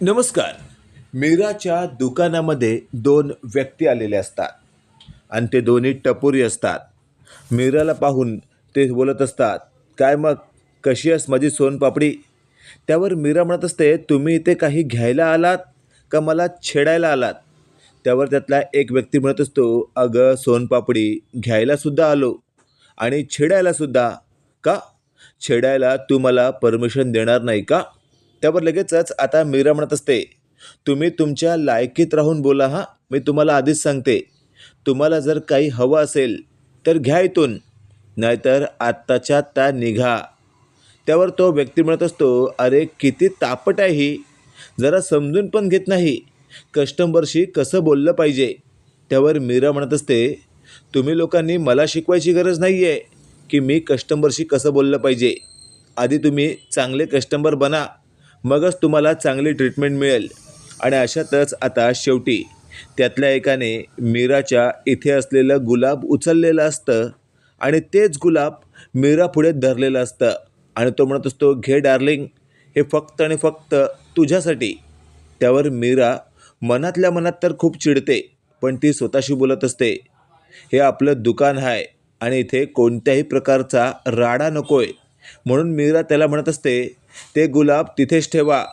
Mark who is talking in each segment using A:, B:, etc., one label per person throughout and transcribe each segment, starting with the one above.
A: नमस्कार. मीराच्या दुकानामध्ये दोन व्यक्ती आलेले असतात आणि ते दोन्ही टपोरी असतात. मीराला पाहून ते बोलत असतात काय मग कशी आहेस माझी सोनपापडी? त्यावर मीरा म्हणत असते तुम्ही इथे काही घ्यायला आलात का मला छेडायला आलात? त्यावर त्यातला एक व्यक्ती म्हणत असतो अगं सोनपापडी घ्यायलासुद्धा आलो आणि छेडायलासुद्धा का? छेडायला तू मला परमिशन देणार नाही का? त्यावर लगेचच आता मीरा म्हणत असते तुम्ही तुमच्या लायकीत राहून बोला हां मी तुम्हाला आधीच सांगते. तुम्हाला जर काही हवं असेल तर घ्या इथून. नाहीतर आत्ताच्या त्या निघा. त्यावर तो व्यक्ती म्हणत असतो अरे किती तापट आहे ही. जरा समजून पण घेत नाही. कस्टमरशी कसं बोललं पाहिजे? त्यावर मीरा म्हणत असते तुम्ही लोकांनी मला शिकवायची गरज नाही आहे की मी कस्टमरशी कसं बोललं पाहिजे. आधी तुम्ही चांगले कस्टमर बना. मगच तुम्हाला चांगली ट्रीटमेंट मिळेल. आणि अशातच आता शेवटी त्यातल्या एकाने मीराच्या इथे असलेलं गुलाब उचललेलं असतं आणि तेच गुलाब मीरा पुढे धरलेलं असतं. आणि तो म्हणत असतो घे डार्लिंग हे फक्त आणि फक्त तुझ्यासाठी. त्यावर मीरा मनातल्या मनात तर खूप चिडते पण ती स्वतःशी बोलत असते हे आपलं दुकान आहे आणि इथे कोणत्याही प्रकारचा राडा नको आहे म्हणून मीरा त्याला म्हणत असते ते गुलाब तिथेच ठेवा.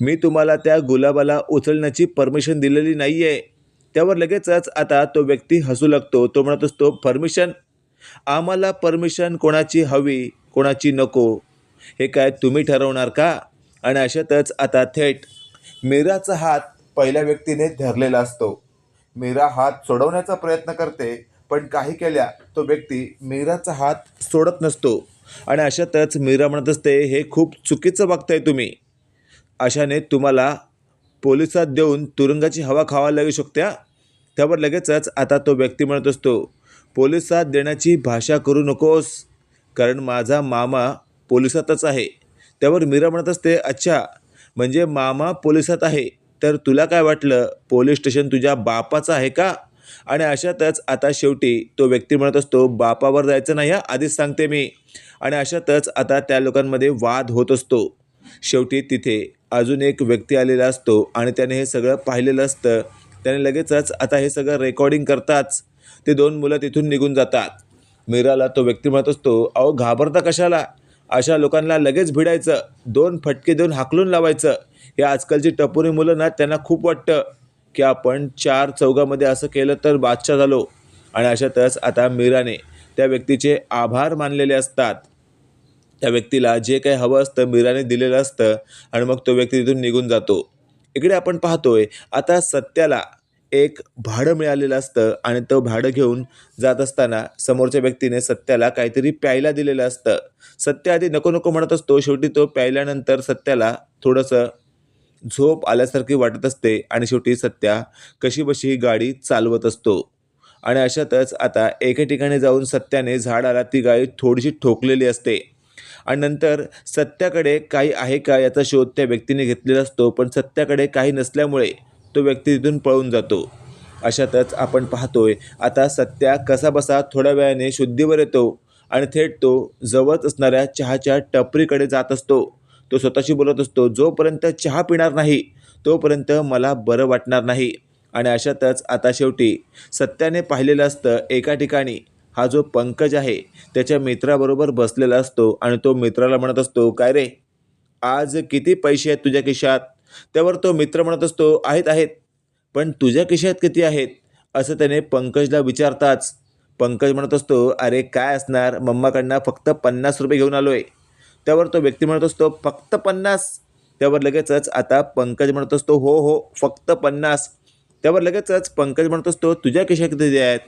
A: मी तुम्हाला त्या गुलाबाला उचलण्याची परमिशन दिलेली नाही आहे त्यावर लगेचच आता तो व्यक्ती हसू लागतो. तो म्हणत असतो परमिशन आम्हाला परमिशन कोणाची हवी कोणाची नको? हे काय तुम्ही ठरवणार का? आणि अशातच आता थेट मीराचा हात पहिल्या व्यक्तीने धरलेला असतो. मीरा हात सोडवण्याचा प्रयत्न करते पण काही केल्या तो व्यक्ती मीराचा हात सोडत नसतो. आणि अशातच मीरा म्हणत असते हे खूप चुकीचं बघताय तुम्ही. अशाने तुम्हाला पोलिसात देऊन तुरुंगाची हवा खावायला लागू शकत्या त्यावर लगेचच आता तो व्यक्ती म्हणत असतो पोलिसात देण्याची भाषा करू नकोस कारण माझा मामा पोलिसातच आहे. त्यावर मीरा म्हणत असते अच्छा म्हणजे मामा पोलिसात आहे तर तुला काय वाटलं? पोलीस स्टेशन तुझ्या बापाचं आहे का? आणि अशातच आता शेवटी तो व्यक्ती म्हणत असतो बापावर जायचं नाही हा आधीच सांगते मी. आणि अशातच आता त्या लोकांमध्ये वाद होत असतो. शेवटी तिथे अजून एक व्यक्ती आलेला असतो आणि त्याने हे सगळं पाहिलेलं असतं. त्याने लगेचच आता हे सगळं रेकॉर्डिंग करताच ते दोन मुलं तिथून निघून जातात. मीराला तो व्यक्ती म्हणत असतो अहो घाबरता कशाला? अशा लोकांना लगेच भिडायचं दोन फटके देऊन हाकलून लावायचं. हे आजकालची टपोरी मुलं ना त्यांना खूप वाटतं. की आपण चार चौघामध्ये असं केलं तर बादशाह झालो. आणि अशातच आता मीराने त्या व्यक्तीचे आभार मानलेले असतात. त्या व्यक्तीला जे काही हवं असतं मीराने दिलेलं असतं आणि मग तो व्यक्ती तिथून निघून जातो. इकडे आपण पाहतोय आता सत्याला एक भाडं मिळालेलं असतं आणि तो भाडं घेऊन जात असताना समोरच्या व्यक्तीने सत्याला काहीतरी प्यायला दिलेलं असतं. सत्य आधी नको नको म्हणत असतो. शेवटी तो प्यायल्यानंतर सत्याला थोडंसं झोप आल्यासारखी वाटत असते आणि शेवटी सत्या कशी बशी ही गाडी चालवत असतो. आणि अशातच आता एके ठिकाणी जाऊन सत्याने झाडाला ती गाडी थोडीशी ठोकलेली असते. आणि नंतर सत्याकडे काही आहे का याचा शोध त्या व्यक्तीने घेतलेला असतो पण सत्याकडे काही नसल्यामुळे तो व्यक्ती तिथून पळून जातो. अशातच आपण पाहतोय आता सत्या कसाबसा थोड्या वेळाने शुद्धीवर येतो आणि थेट तो जवळच असणाऱ्या चहाच्या टपरीकडे जात असतो. तो स्वतःशी बोलत असतो जोपर्यंत चहा पिणार नाही तोपर्यंत मला बरं वाटणार नाही. आणि अशातच आता शेवटी सत्याने पाहिलेलं असतं एका ठिकाणी. हा जो पंकज आहे त्याच्या मित्राबरोबर बसलेला असतो आणि तो मित्राला म्हणत असतो काय रे आज किती पैसे आहेत तुझ्या खिशात? त्यावर तो मित्र म्हणत असतो आहेत आहेत पण तुझ्या खिशात किती आहेत? असं त्याने पंकजला विचारताच. पंकज म्हणत असतो अरे काय असणार? मम्माकडनं फक्त पन्नास रुपये घेऊन आलो आहे त्यावर तो व्यक्ती म्हणत असतो फक्त पन्नास. त्यावर लगेचच आता पंकज म्हणत असतो हो हो फक्त पन्नास. त्यावर लगेचच पंकज म्हणत असतो तुझ्या खिशात किती आहेत?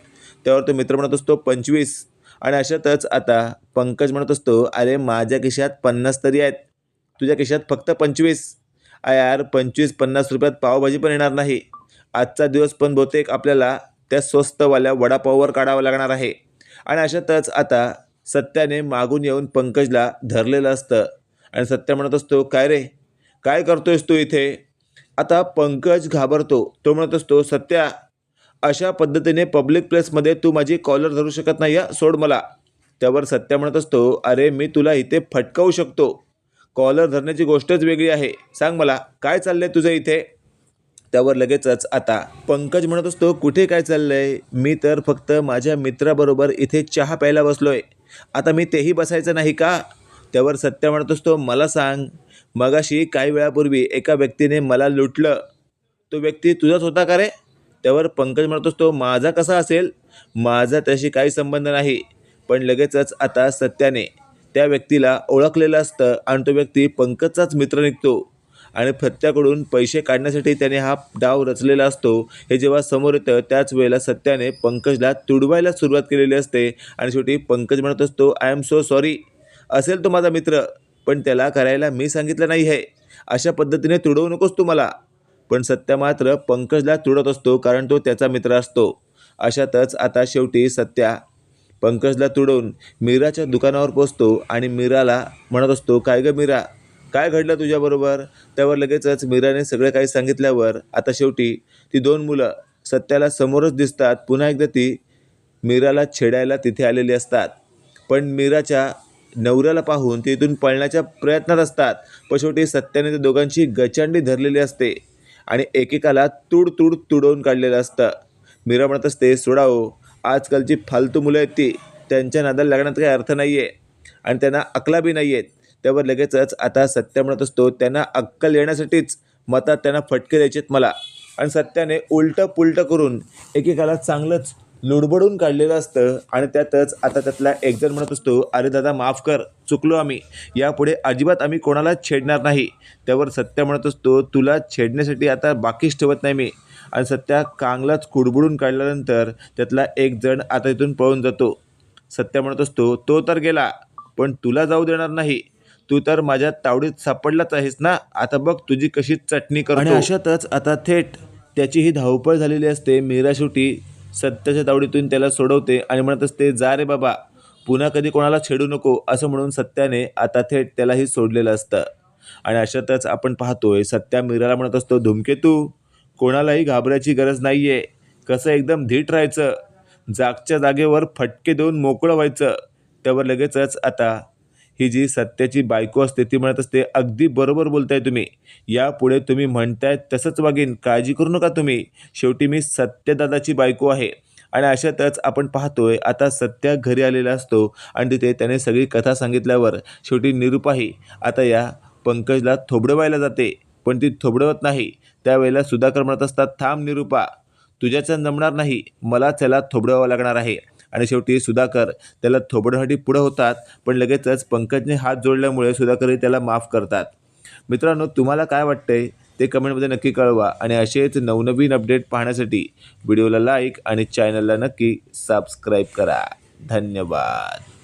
A: त्यावर तो मित्र म्हणत असतो पंचवीस. आणि अशातच आता पंकज म्हणत असतो अरे माझ्या खिशात पन्नास तरी आहेत. तुझ्या खिशात फक्त पंचवीस. यार पंचवीस पन्नास रुपयात पावभाजी पण येणार नाही. आजचा दिवस पण बहुतेक आपल्याला त्या स्वस्तवाल्या वडापाववर काढावा लागणार आहे. आणि अशातच आता सत्याने मागून येऊन पंकजला धरलेलं असतं. आणि सत्य म्हणत असतो काय रे? काय करतोयस तू इथे? आता पंकज घाबरतो. तो म्हणत असतो सत्या अशा पद्धतीने पब्लिक प्लेसमध्ये तू माझी कॉलर धरू शकत नाही या सोड मला. त्यावर सत्या म्हणत असतो अरे मी तुला इथे फटकावू शकतो. कॉलर धरण्याची गोष्टच वेगळी आहे. सांग मला काय चाललंय तुझं इथे? त्यावर लगेचच आता पंकज म्हणत असतो कुठे काय चाललंय? मी तर फक्त माझ्या मित्राबरोबर इथे चहा प्यायला बसलोय. आता मी तेही बसायचं नाही का? त्यावर सत्य म्हणत असतो मला सांग. मगाशी काही वेळापूर्वी एका व्यक्तीने मला लुटलं. तो व्यक्ती तुझाच होता का रे? त्यावर पंकज म्हणत असतो माझा कसा असेल? माझा त्याशी काही संबंध नाही. पण लगेचच आता सत्याने त्या व्यक्तीला ओळखलेलं असतं आणि तो व्यक्ती पंकजचाच मित्र निघतो. आणि सत्याकडून पैसे काढण्यासाठी त्याने हा डाव रचलेला असतो. हे जेव्हा समोर येतं त्याच वेळेला सत्याने पंकजला तुडवायला सुरुवात केलेली असते. आणि शेवटी पंकज म्हणत असतो आय एम सो सॉरी असेल तो माझा मित्र पण त्याला करायला मी सांगितलं नाही आहे अशा पद्धतीने तुडवू नकोस तू मला. पण सत्या मात्र पंकजला तुडत असतो कारण तो त्याचा मित्र असतो. अशातच आता शेवटी सत्या पंकजला तुडवून मीराच्या दुकानावर पोचतो आणि मीराला म्हणत असतो काय गं मीरा? काय घडलं तुझ्याबरोबर त्यावर लगेचच मीराने सगळं काही सांगितल्यावर आता शेवटी ती दोन मुलं सत्याला समोरच दिसतात. पुन्हा एकदा ती मीराला छेडायला तिथे आलेली असतात. पण मीराच्या नवऱ्याला पाहून ते इथून पळण्याच्या प्रयत्नात असतात. पण शेवटी सत्याने त्या दोघांची गचांडी धरलेली असते आणि एकेकाला तुड तुड तुडवून काढलेलं असतं. मीरा म्हणत असते सोडाओ आजकालची फालतू मुलं आहेत ती. त्यांच्या नादाला लागण्यात काही अर्थ नाही आहे आणि त्यांना अकला बी नाही आहेत त्यावर लगेचच आता सत्य म्हणत असतो. त्यांना अक्कल येण्यासाठीच मतात त्यांना फटके द्यायचेत मला. आणि सत्याने उलटं पुलटं करून एकेकाला चांगलंच लुडबडून काढलेलं असतं. आणि त्यातच आता त्यातला एकजण म्हणत असतो अरे दादा माफ कर. चुकलो आम्ही. यापुढे अजिबात आम्ही कोणालाच छेडणार नाही. त्यावर सत्य म्हणत असतो तुला छेडण्यासाठी आता बाकीच ठेवत नाही मी. आणि सत्या कांगलाच कुडबुडून काढल्यानंतर त्यातला एक जण आता इथून पळून जातो. सत्य म्हणत असतो तो तर गेला पण तुला जाऊ देणार नाही. तू तर माझ्या तावडीत सापडलाच आहेस ना? आता बघ तुझी कशी चटणी करतो. आणि अशातच आता थेट त्याची ही धावपळ झालेली असते. मीरा शेवटी सत्याच्या तावडीतून त्याला सोडवते आणि म्हणत असते जा रे बाबा पुन्हा कधी कोणाला छेडू नको असं म्हणून सत्याने आता थेट त्यालाही सोडलेलं असतं. आणि अशातच आपण पाहतोय सत्या मीराला म्हणत असतो धुमकेतू कोणालाही घाबरायची गरज नाही आहे कसं एकदम धीट राहायचं? जागच्या जागेवर फटके देऊन मोकळं व्हायचं. त्यावर लगेचच आता ही जी सत्याची बायको असते ती म्हणत असते अगदी बरोबर बोलताय तुम्ही. यापुढे तुम्ही म्हणताय तसंच वागेन. काळजी करू नका तुम्ही. शेवटी मी सत्यदादाची बायको आहे. आणि अशातच आपण पाहतोय आता सत्या घरी आलेला असतो आणि तिथे त्याने सगळी कथा सांगितल्यावर शेवटी निरुपाही आता या पंकजला थोबडवायला जाते. पण ती थोबडवत नाही. त्यावेळेला सुधाकर म्हणत असतात थांब निरुपा. तुझ्याचं जमणार नाही. मला त्याला थोबडवावं लागणार आहे. आणि शेवटी सुधाकर त्याला थोबडण्यासाठी पुढं होतात पण लगेचच पंकजने हात जोडल्यामुळे सुधाकरही त्याला माफ करतात. मित्रांनो तुम्हाला काय वाटतंय? ते कमेंटमध्ये नक्की कळवा आणि असेच नवनवीन अपडेट पाहण्यासाठी व्हिडिओला लाईक आणि चॅनलला नक्की सबस्क्राईब करा. धन्यवाद.